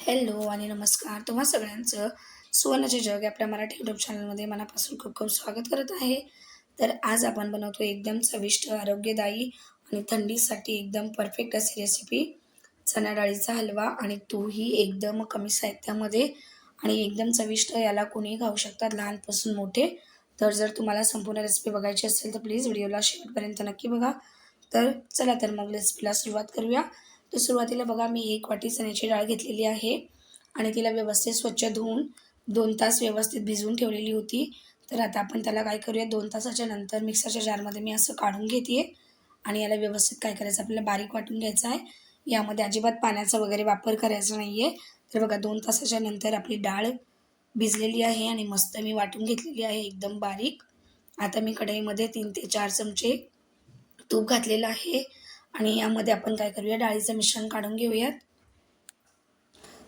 Hello आणि नमस्कार. तुम्हा सगळ्यांचं सुवर्णाचे जग आपल्या मराठी यूट्यूब चॅनलमध्ये मनापासून खूप खूप स्वागत करत आहे. तर आज आपण बनवतो एकदम चविष्ट आरोग्यदायी आणि थंडीसाठी एकदम परफेक्ट अशी रेसिपी चणा डाळीचा हलवा आणि तोही एकदम कमी साहित्यामध्ये आणि एकदम चविष्ट याला कोणीही खाऊ शकतात लहानपासून मोठे. तर जर तुम्हाला संपूर्ण रेसिपी बघायची असेल तर प्लीज व्हिडिओला शेवटपर्यंत नक्की बघा. तर चला तर मग रेसिपीला सुरुवात करूया. तर सुरुवातीला बघा मी एक वाटी चण्याची डाळ घेतलेली आहे आणि तिला व्यवस्थित स्वच्छ धुवून दोन तास व्यवस्थित भिजवून ठेवलेली होती. तर आता आपण त्याला काय करूया दोन तासाच्या नंतर मिक्सरच्या जारमध्ये मी असं काढून घेते आणि याला व्यवस्थित काय करायचं आपल्याला बारीक वाटून घ्यायचं आहे. यामध्ये अजिबात पाण्याचा वगैरे वापर करायचा नाही आहे तर बघा दोन तासाच्या नंतर आपली डाळ भिजलेली आहे आणि मस्त मी वाटून घेतलेली आहे एकदम बारीक. आता मी कढईमध्ये तीन ते चार चमचे तूप घातलेलं आहे. आणि यामध्ये आपण काय करूया? डाळीचं मिश्रण काढून घेऊयात.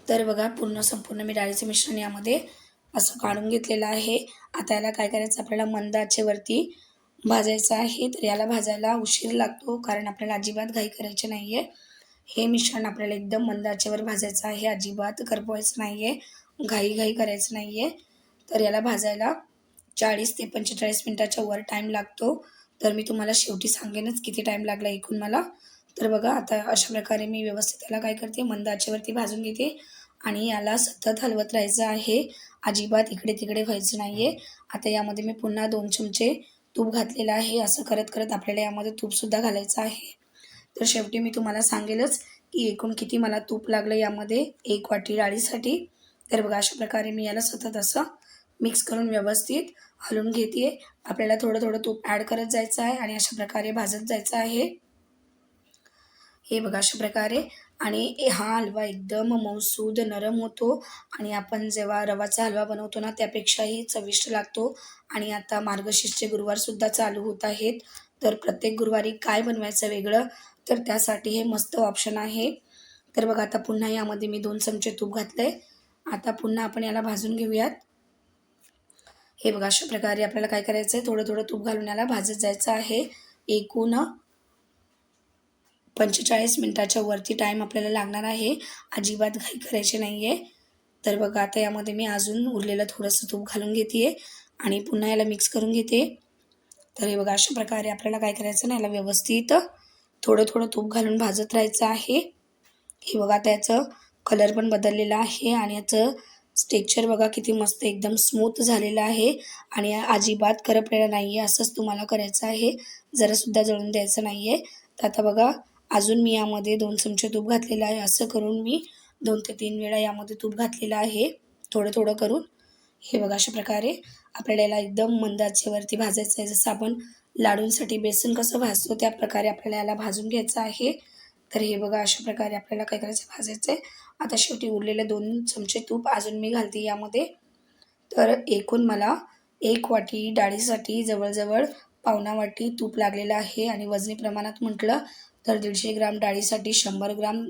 तर बघा पूर्ण संपूर्ण मी डाळीचं मिश्रण यामध्ये असं काढून घेतलेलं आहे. आता याला काय करायचं? आपल्याला मंद आचेवरती भाजायचं आहे. तर याला भाजायला उशीर लागतो कारण आपल्याला अजिबात घाई करायची नाही आहे हे मिश्रण आपल्याला एकदम मंद आचेवर भाजायचं आहे. अजिबात करपवायचं नाही आहे घाई घाई करायचं नाही आहे तर याला भाजायला चाळीस ते पंचेचाळीस मिनटाच्या वर टाईम लागतो. तर मी तुम्हाला शेवटी सांगेनच किती टाईम लागला एकूण मला. तर बघा आता अशा प्रकारे मी व्यवस्थित त्याला काय करते मंद आचेवरती भाजून घेते आणि याला सतत हलवत राहायचं आहे. अजिबात इकडे तिकडे व्हायचं नाही आहे आता यामध्ये मी पुन्हा दोन चमचे तूप घातलेलं आहे. असं करत करत आपल्याला यामध्ये तूपसुद्धा घालायचं आहे. तर शेवटी मी तुम्हाला सांगेलच की एकूण किती मला तूप लागलं यामध्ये एक वाटी डाळीसाठी. तर बघा अशा प्रकारे मी याला सतत असं मिक्स करून व्यवस्थित हलवून घेते आपल्याला थोडं थोडं तूप ॲड करत जायचं आहे आणि अशा प्रकारे भाजत जायचं आहे. हे बघा अशा प्रकारे. आणि हा हलवा एकदम मऊसूद नरम होतो. आणि आपण जेव्हा रवाचा हलवा बनवतो ना त्यापेक्षाही चविष्ट लागतो. आणि आता मार्गशीर्षचे गुरुवारसुद्धा चालू होत आहेत. तर प्रत्येक गुरुवारी काय बनवायचं वेगळं? तर त्यासाठी हे मस्त ऑप्शन आहे. तर बघा आता पुन्हा यामध्ये मी दोन चमचे तूप घातले आता पुन्हा आपण याला भाजून घेऊयात. हे बघा अशा प्रकारे आपल्याला काय करायचं आहे थोडं थोडं तूप घालून याला भाजत जायचं आहे. एकूण पंचेचाळीस मिनटाच्या वरती टाईम आपल्याला लागणार आहे. अजिबात घाई करायची नाही आहे तर बघा आता यामध्ये मी अजून उरलेलं थोडंसं तूप घालून घेते आणि पुन्हा याला मिक्स करून घेते. तर हे बघा अशा प्रकारे आपल्याला काय करायचं ना याला व्यवस्थित थोडं थोडं तूप घालून भाजत राहायचं आहे. हे बघा त्याचं कलर पण बदललेला आहे आणि याचं स्टेक्चर बघा किती मस्त एकदम स्मूथ झालेलं आहे. आणि अजिबात करपलेलं नाही आहे असंच तुम्हाला करायचं आहे. जरासुद्धा जळून द्यायचं नाही आहे तर आता बघा अजून मी यामध्ये दोन चमचे तूप घातलेलं आहे. असं करून मी दोन ते तीन वेळा यामध्ये तूप घातलेलं आहे. थोडं थोडं करून. हे बघा अशा प्रकारे आपल्याला याला एकदम मंद भाजायचं आहे. जसं आपण लाडूंसाठी बेसन कसं भाजतो त्या प्रकारे आपल्याला याला भाजून घ्यायचं आहे. तर हे बघा अशा प्रकारे आपल्याला काय करायचं भाजायचं आहे. आता शेवटी उरलेले दोन चमचे तूप अजून मी घालते यामध्ये. तर एकूण मला एक वाटी डाळीसाठी जवळजवळ पावणा वाटी तूप लागलेलं आहे आणि वजनी प्रमाणात म्हटलं तर दीडशे ग्राम डाळीसाठी शंभर ग्राम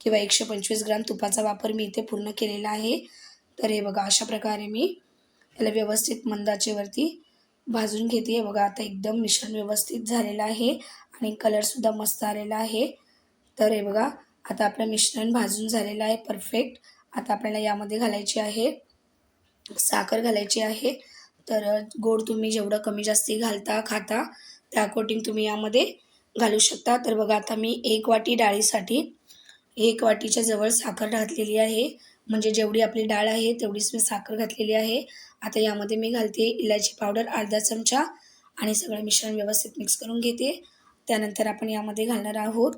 किंवा एकशे पंचवीस ग्राम तुपाचा वापर मी इथे पूर्ण केलेला आहे. तर हे बघा अशा प्रकारे मी याला व्यवस्थित मंदाचेवरती भाजून घेते. बघा आता एकदम मिश्रण व्यवस्थित झालेलं आहे आणि कलरसुद्धा मस्त आलेला आहे. तर हे बघा आता आपलं मिश्रण भाजून झालेलं आहे परफेक्ट आता आपल्याला यामध्ये घालायची आहे साखर घालायची आहे. तर गोड तुम्ही जेवढं कमी जास्ती घालता खाता त्या अकॉर्डिंग तुम्ही यामध्ये घालू शकता. तर बघा आता मी एक वाटी डाळीसाठी एक वाटीच्या जवळ साखर घातलेली आहे. म्हणजे जेवढी आपली डाळ आहे तेवढीच मी साखर घातलेली आहे. आता यामध्ये मी घालते इलायची पावडर अर्धा चमचा आणि सगळं मिश्रण व्यवस्थित मिक्स करून घेते. त्यानंतर आपण यामध्ये घालणार आहोत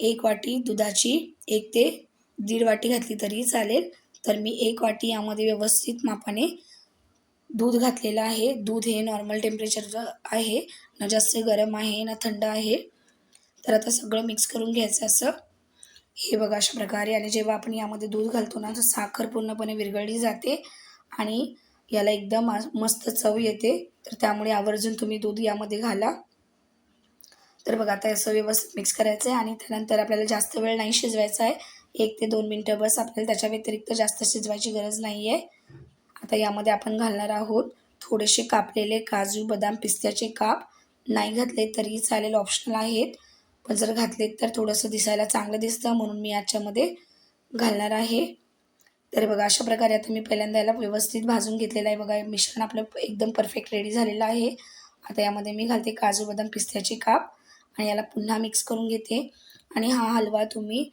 एक वाटी दुधाची एक ते दीड वाटी घातली तरी चालेल. तर मी एक वाटी यामध्ये व्यवस्थित मापाने दूध घातलेलं आहे. दूध हे नॉर्मल टेम्परेचरचं आहे. ना जास्त गरम आहे ना थंड आहे. तर आता सगळं मिक्स करून घ्यायचं असं. हे बघा अशा प्रकारे. आणि जेव्हा आपण यामध्ये दूध घालतो ना तर साखर पूर्णपणे विरघळली जाते. आणि याला एकदम मस्त चव येते. तर त्यामुळे आवर्जून तुम्ही दूध यामध्ये घाला. तर बघा आता असं व्यवस्थित मिक्स करायचं आहे आणि त्यानंतर आपल्याला जास्त वेळ नाही शिजवायचा आहे. एक ते दोन मिनटं बस आपल्याला त्याच्या व्यतिरिक्त जास्त शिजवायची गरज नाही आहे आता यामध्ये आपण घालणार आहोत थोडेसे कापलेले काजू बदाम पिस्त्याचे काप. नाही घातले तरी चालेल ऑप्शनल आहेत. पण जर घातलेत तर थोडंसं दिसायला चांगलं दिसतं म्हणून मी याच्यामध्ये घालणार आहे. तर बघा अशा प्रकारे आता मी पहिल्यांदा याला व्यवस्थित भाजून घेतलेलं आहे. बघा मिश्रण आपलं एकदम परफेक्ट रेडी झालेलं आहे. आता यामध्ये मी घालते काजू बदाम पिस्त्याचे काप. आणि याला पुन्हा मिक्स करून घेते. आणि हा हलवा तुम्ही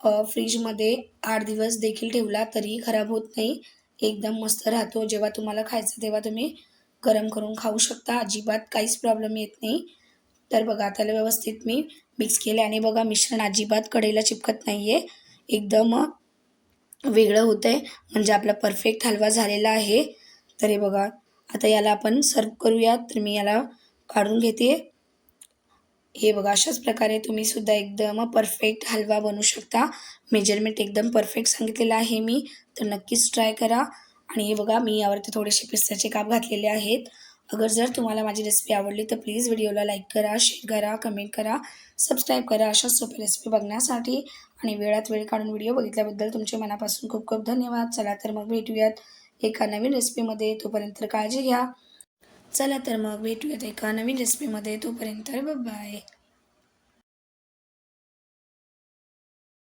फ्रीजमध्ये आठ दिवस देखील ठेवला तरीही खराब होत नाही. एकदम मस्त राहतो. जेव्हा तुम्हाला खायचं तेव्हा तुम्ही गरम करून खाऊ शकता. अजिबात काहीच प्रॉब्लेम येत नाही. तर बघा त्याला व्यवस्थित मी मिक्स केले आणि बघा मिश्रण अजिबात कढईला चिपकत नाही आहे एकदम वेगळं होतं आहे म्हणजे आपला परफेक्ट हलवा झालेला आहे. तर हे बघा आता याला आपण सर्व करूयात. तर मी याला काढून घेते. हे बघा अशाच प्रकारे तुम्ही सुद्धा एकदम परफेक्ट हलवा बनवू शकता. मेजरमेंट एकदम परफेक्ट सांगितलेलं आहे मी. तर नक्कीच ट्राय करा. आणि हे बघा मी यावरती थोडेसे पिस्त्याचे काप घातलेले आहेत. अगर जर तुम्हाला माझी रेसिपी आवडली तर प्लीज व्हिडिओला लाईक करा शेअर करा कमेंट करा सबस्क्राईब करा अशाच सोपी रेसिपी बघण्यासाठी. आणि वेळात वेळ काढून व्हिडिओ बघितल्याबद्दल तुमचे मनापासून खूप खूप धन्यवाद. चला तर मग भेटूयात एका नवीन रेसिपीमध्ये तोपर्यंत काळजी घ्या. चला तर मग भेटूयात एका नवीन रेसिपीमध्ये तोपर्यंत बाय